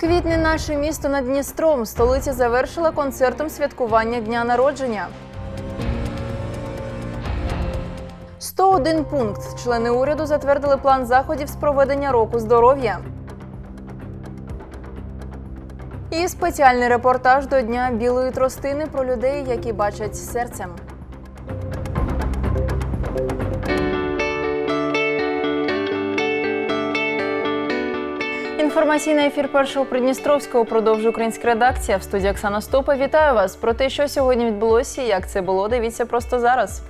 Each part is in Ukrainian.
Квітне наше місто над Дністром. Столиця завершила концертом святкування дня народження. 101 пункт. Члени уряду затвердили план заходів з проведення року здоров'я. І спеціальний репортаж до Дня білої тростини про людей, які бачать серцем. Інформаційний ефір першого Придністровського продовжує українська редакція. В студії Оксана Стопа. Вітаю вас про те, що сьогодні відбулося і як це було. Дивіться просто зараз.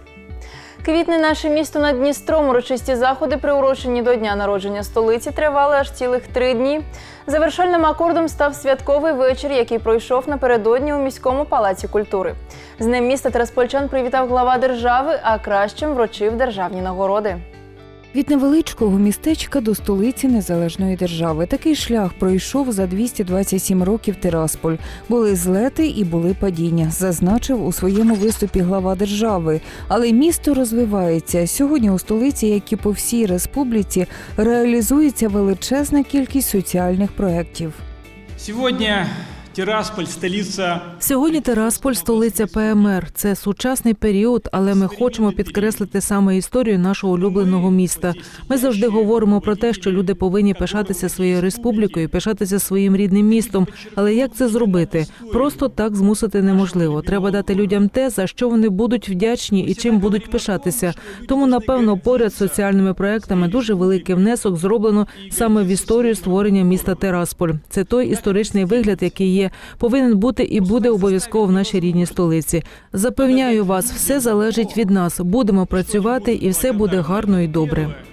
Квітне наше місто над Дністром. Урочисті заходи, приурочені до дня народження столиці, тривали аж цілих три дні. Завершальним акордом став святковий вечір, який пройшов напередодні у міському палаці культури. З ним міста Тераспольчан привітав глава держави, а кращим вручив державні нагороди. Від невеличкого містечка до столиці незалежної держави такий шлях пройшов за 227 років Тирасполь. Були злети і були падіння, зазначив у своєму виступі глава держави. Але місто розвивається сьогодні. У столиці, як і по всій республіці, реалізується величезна кількість соціальних проєктів. Сегодня Тирасполь – столица Сьогодні Терасполь столиця ПМР. Це сучасний період, але ми хочемо підкреслити саме історію нашого улюбленого міста. Ми завжди говоримо про те, що люди повинні пишатися своєю республікою, пишатися своїм рідним містом. Але як це зробити? Просто так змусити неможливо. Треба дати людям те, за що вони будуть вдячні і чим будуть пишатися. Тому, напевно, поряд з соціальними проектами дуже великий внесок зроблено саме в історію створення міста Терасполь. Це той історичний вигляд, який є, повинен бути і буде обов'язково в нашій рідній столиці. Запевняю вас, все залежить від нас. Будемо працювати, і все буде гарно і добре.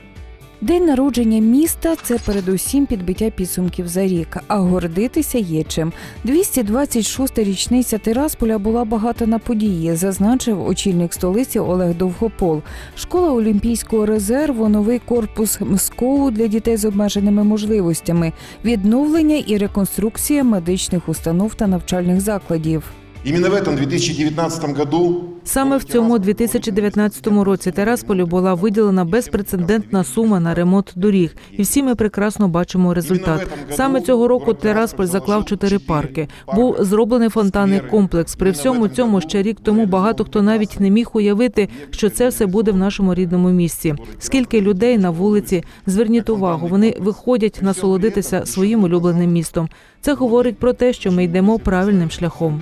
День народження міста це передусім підбиття підсумків за рік, а гордитися є чим. 226-та річниця Тирасполя була багата на події, зазначив очільник столиці Олег Довгопол. Школа Олімпійського резерву, новий корпус МСКОУ для дітей з обмеженими можливостями, відновлення і реконструкція медичних установ та навчальних закладів. Именно в этом 2019 году Саме в цьому 2019 році Терасполю була виділена безпрецедентна сума на ремонт доріг, і всі ми прекрасно бачимо результат. Саме цього року Терасполь заклав чотири парки. Був зроблений фонтанний комплекс. При всьому цьому ще рік тому багато хто навіть не міг уявити, що це все буде в нашому рідному місті. Скільки людей на вулиці зверніть увагу, вони виходять насолодитися своїм улюбленим містом. Це говорить про те, що ми йдемо правильним шляхом.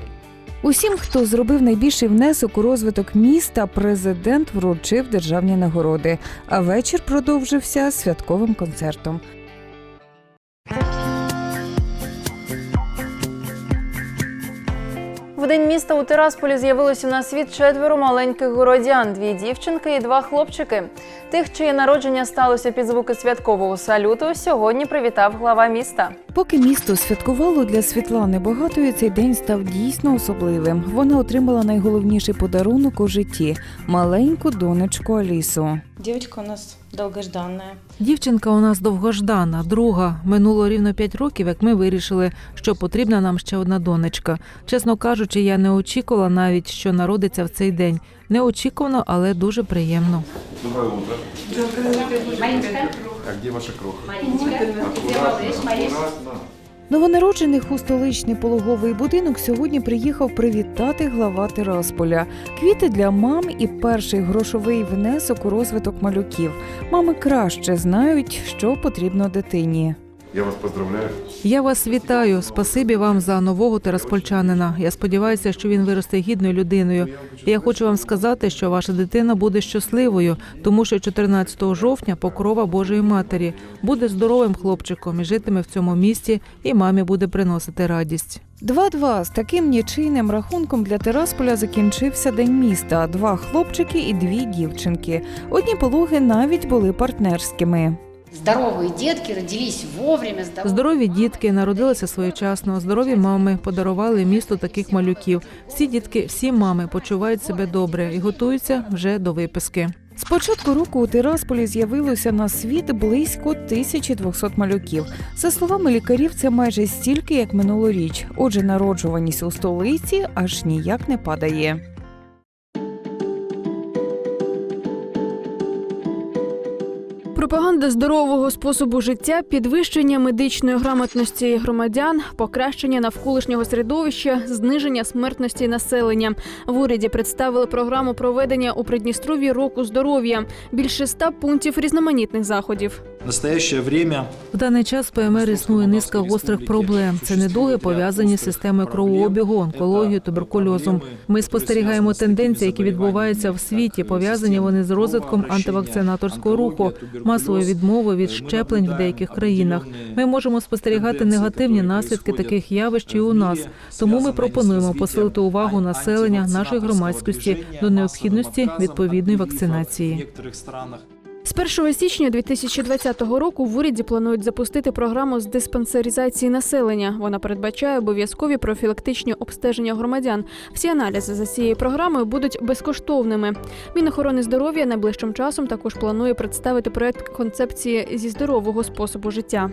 Усім, хто зробив найбільший внесок у розвиток міста, президент вручив державні нагороди. А вечір продовжився святковим концертом. В день міста у Тирасполі з'явилося на світ четверо маленьких городян: дві дівчинки і два хлопчики. Тих, чиє народження сталося під звуки святкового салюту, сьогодні привітав глава міста. Поки місто святкувало для Світлани Багатої, цей день став дійсно особливим. Вона отримала найголовніший подарунок у житті маленьку донечку Алісу. Девочка у нас долгожданная. Дівчинка у нас довгождана, друга. Минуло рівно п'ять років, як ми вирішили, що потрібна нам ще одна донечка. Чесно кажучи, я не очікувала навіть, що народиться в цей день. Неочікувано, але дуже приємно. Доброе утро. А где ваша кроха? Аккуратно, аккуратно. Новонароджених у столичний пологовий будинок сьогодні приїхав привітати глава Тирасполя. Квіти для мам і перший грошовий внесок у розвиток малюків. Мами краще знають, що потрібно дитині. Я вас поздравляю. Я вас вітаю. Спасибі вам за нового тераспольчанина. Я сподіваюся, що він виросте гідною людиною. І Я хочу вам сказати, що ваша дитина буде щасливою, тому що 14 жовтня покрова Божої Матері буде здоровим хлопчиком і житиме в цьому місті, і мамі буде приносити радість. 2-2 з таким нічийним рахунком для Тирасполя закінчився день міста. Два хлопчики і дві дівчинки. Одні пологи навіть були партнерськими. Здоровые детки родились вовремя. Здорові дітки народилися своєчасно. Здорові мами подарували місту таких малюків. Всі дітки, всі мами почувають себе добре і готуються вже до виписки. З початку року у Тирасполі з'явилося на світ близько 1200 малюків. За словами лікарів, це майже стільки, як минулоріч. Отже, народжуваність у столиці аж ніяк не падає. Пропаганда здорового способу життя, підвищення медичної грамотності громадян, покращення навколишнього середовища, зниження смертності населення. В уряді представили програму проведення у Придністров'ї року здоров'я. Більше ста пунктів різноманітних заходів. В настоящее время В даний час в ПМР існує низка гострих проблем. Це недуги пов'язані з системою кровообігу, онкологією, туберкульозом. Ми спостерігаємо тенденції, які відбуваються в світі. Пов'язані вони з розвитком антивакцинаторського руху, масовою відмовою від щеплень в деяких країнах. Ми можемо спостерігати негативні наслідки таких явищ і у нас. Тому ми пропонуємо посилити увагу населення нашої громадськості до необхідності відповідної вакцинації. З 1 січня 2020 року в уряді планують запустити програму з диспансеризації населення. Вона передбачає обов'язкові профілактичні обстеження громадян. Всі аналізи за цією програмою будуть безкоштовними. Мінохорони здоров'я найближчим часом також планує представити проект концепції зі здорового способу життя.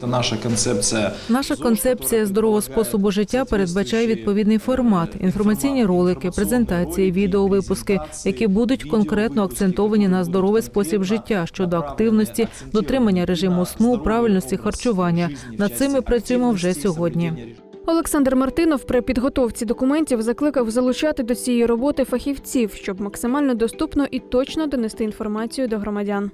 Это наша концепция. Наша концепція здорового способу життя передбачає відповідний формат: інформаційні ролики, презентації, відеовипуски, які будуть конкретно акцентовані на здоровий спосіб життя щодо активності, дотримання режиму сну, правильності харчування. Над цим ми працюємо вже сьогодні. Олександр Мартинов при підготовці документів закликав залучати до цієї роботи фахівців, щоб максимально доступно і точно донести інформацію до громадян.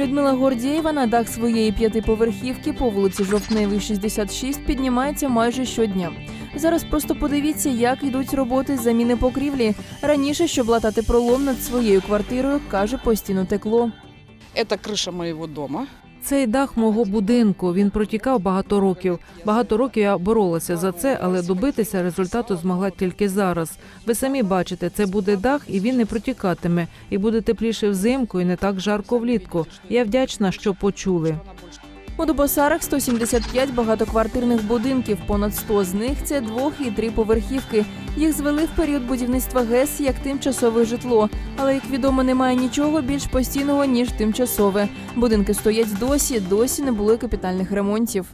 Людмила Гордієва на дах своєї п'ятиповерхівки по вулиці Жовтневій, 66 піднімається майже щодня. Зараз просто подивіться, як йдуть роботи з заміни покрівлі. Раніше, щоб латати пролом над своєю квартирою, каже, постійно текло. Це криша моєго дома. Цей дах мого будинку він протікав багато років. Багато років я боролася за це, але добитися результату змогла тільки зараз. Ви самі бачите, це буде дах, і він не протікатиме, і буде тепліше взимку, і не так жарко влітку. Я вдячна, що почули. У Дубосарах 175 багатоквартирних будинків, понад 100 з них це двох і три поверхівки. Їх звели в період будівництва ГЕС як тимчасове житло. Але як відомо, немає нічого більш постійного ніж тимчасове. Будинки стоять досі, досі не було капітальних ремонтів.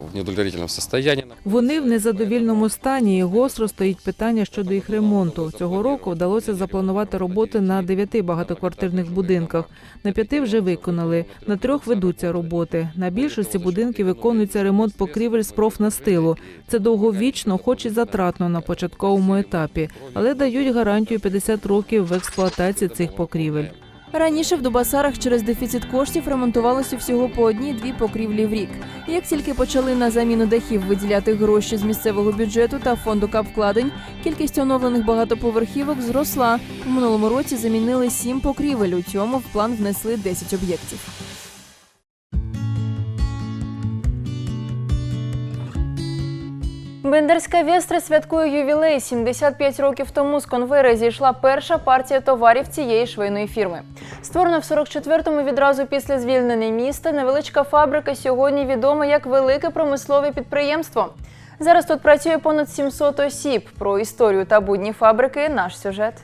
В неудовлетворительном состоянии. Вони в незадовільному стані і гостро стоїть питання щодо їх ремонту. Цього року вдалося запланувати роботи на дев'яти багатоквартирних будинках. На п'яти вже виконали. На трьох ведуться роботи. На більшості будинків виконується ремонт покрівель з профнастилу. Це довговічно, хоч і затратно на початковому етапі, але дають гарантію 50 років в експлуатації цих покрівель. Раніше в Дубасарах через дефіцит коштів ремонтувалося всього по одній-дві покрівлі в рік. Як тільки почали на заміну дахів виділяти гроші з місцевого бюджету та фонду капвкладень, кількість оновлених багатоповерхівок зросла. В минулому році замінили сім покрівель. У цьому в план внесли 10 об'єктів. Бендерська Вестра святкує ювілей. 75 років тому з конвейера зійшла перша партія товарів цієї швейної фірми. Створена в 44-му відразу після звільнення міста, невеличка фабрика сьогодні відома як велике промислове підприємство. Зараз тут працює понад 700 осіб. Про історію та будні фабрики наш сюжет.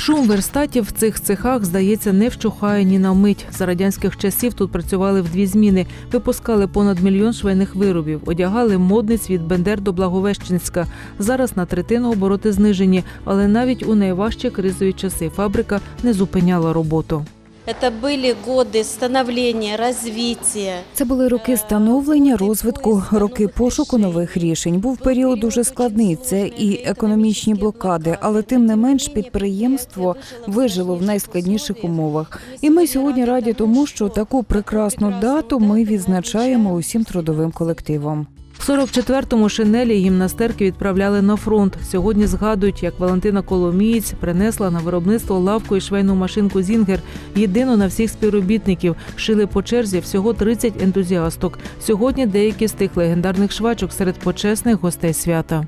Шум верстатів в цих цехах, здається, не вщухає ні на мить. За радянських часів тут працювали в дві зміни, випускали понад мільйон швейних виробів, одягали модниць від Бендер до Благовещенська. Зараз на третину обороти знижені, але навіть у найважчі кризові часи фабрика не зупиняла роботу. Это были годы становления, развития. Це були роки становлення, розвитку, роки пошуку нових рішень. Був період дуже складний. Це і економічні блокади, але тим не менш підприємство вижило в найскладніших умовах. І ми сьогодні раді тому, що таку прекрасну дату ми відзначаємо усім трудовим колективом. В 44-му шинелі гімнастерки відправляли на фронт. Сьогодні згадують, як Валентина Коломієць принесла на виробництво лавку і швейну машинку Зінгер. Єдину на всіх співробітників шили по черзі всього 30 ентузіасток. Сьогодні деякі з тих легендарних швачок серед почесних гостей свята.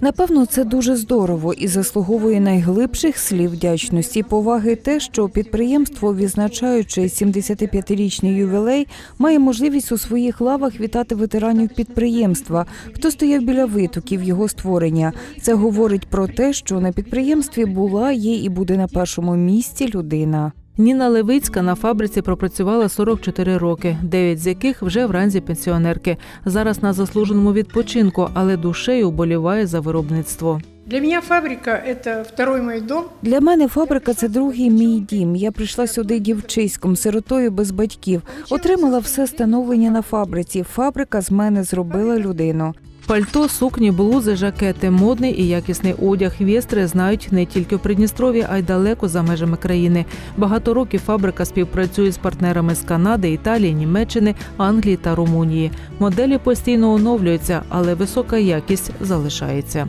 Напевно, це дуже здорово і заслуговує найглибших слів вдячності поваги те, що підприємство, відзначаючи 75-річний ювілей, має можливість у своїх лавах вітати ветеранів підприємства, хто стояв біля витоків його створення. Це говорить про те, що на підприємстві була, є і буде на першому місці людина. Ніна Левицька на фабриці пропрацювала 44 роки, 9 з яких вже в ранзі пенсіонерки. Зараз на заслуженому відпочинку, але душею боліває за виробництво. Для меня фабрика – это второй мой дом. Для мене фабрика це другий мій дім. Я прийшла сюди дівчиськом, сиротою без батьків. Отримала все становлення на фабриці. Фабрика з мене зробила людину. Пальто, сукні, блузи, жакети, модний і якісний одяг вєстри знають не тільки в Придністрові, а й далеко за межами країни. Багато років фабрика співпрацює з партнерами з Канади, Італії, Німеччини, Англії та Румунії. Моделі постійно оновлюються, але висока якість залишається.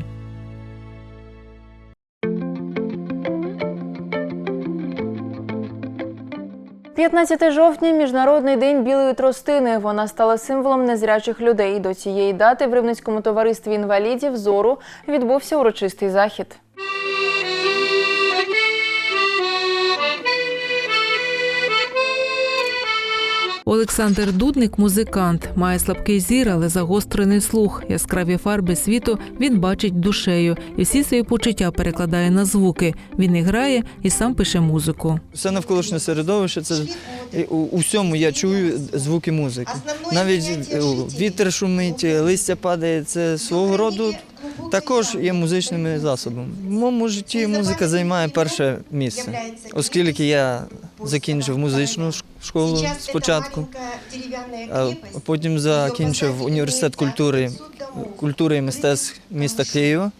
15 жовтня міжнародний день білої тростини. Вона стала символом незрячих людей. До цієї дати в Рівненському товаристві інвалідів зору відбувся урочистий захід. Олександр Дудник музикант, має слабкий зір, але загострений слух. Яскраві фарби світу він бачить душею і всі свої почуття перекладає на звуки. Він і грає і сам пише музику. Все навколишнє середовище, це у, у всьому я чую звуки музики. Навіть е, вітер шумить, листя падає. Це свого роду також є музичними засобами. В моєму житті музика займає перше місце, оскільки я закінчив музичну школу спочатку, а потім закінчив університет культури, культури і мистецтв міста Києва.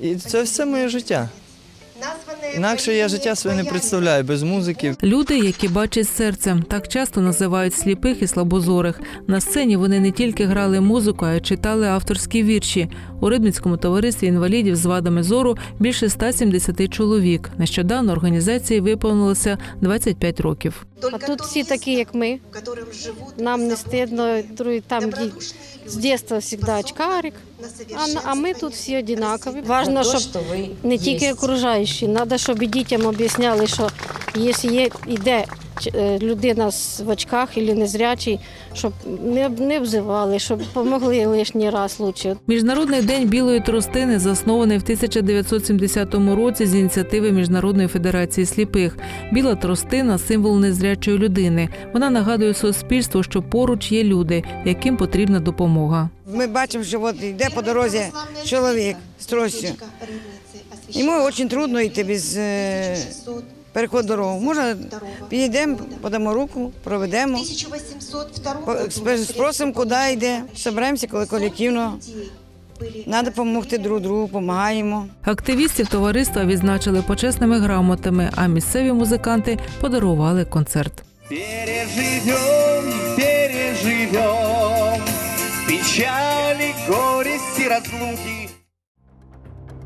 І це все моє життя. Інакше я життя своє не представляю без музики. Люди, які бачать серцем, так часто називають сліпих і слабозорих. На сцені вони не тільки грали музику, а й читали авторські вірші. У Рибницькому товаристві інвалідів з вадами зору більше 170 чоловік. Нещодавно організації виповнилося 25 років. А тут всі такі, як ми. Нам не стидно, там з дитинства завжди очкарик. А, на- а ми тут всі однакові. Важно, щоб не тільки окружаючі. Треба, щоб і дітям об'ясняли, що якщо є, йде людина в очках або незрячий, щоб не, не взивали, щоб допомогли лишній раз лучше. Міжнародний день білої тростини заснований в 1970 році з ініціативи Міжнародної федерації сліпих. Біла тростина символ незрячої людини. Вона нагадує суспільству, що поруч є люди, яким потрібна допомога. Ми бачимо, що от йде по дорозі чоловік з тростю. Йому дуже трудно йти без е, дорогу. Може, підійдемо, подамо руку, проведемо, спросимо, куди йде. Соберемося коли колективно. Треба допомогти друг другу, допомагаємо. Активістів товариства відзначили почесними грамотами, а місцеві музиканти подарували концерт. Переживем, переживем печали, горести, разлуки.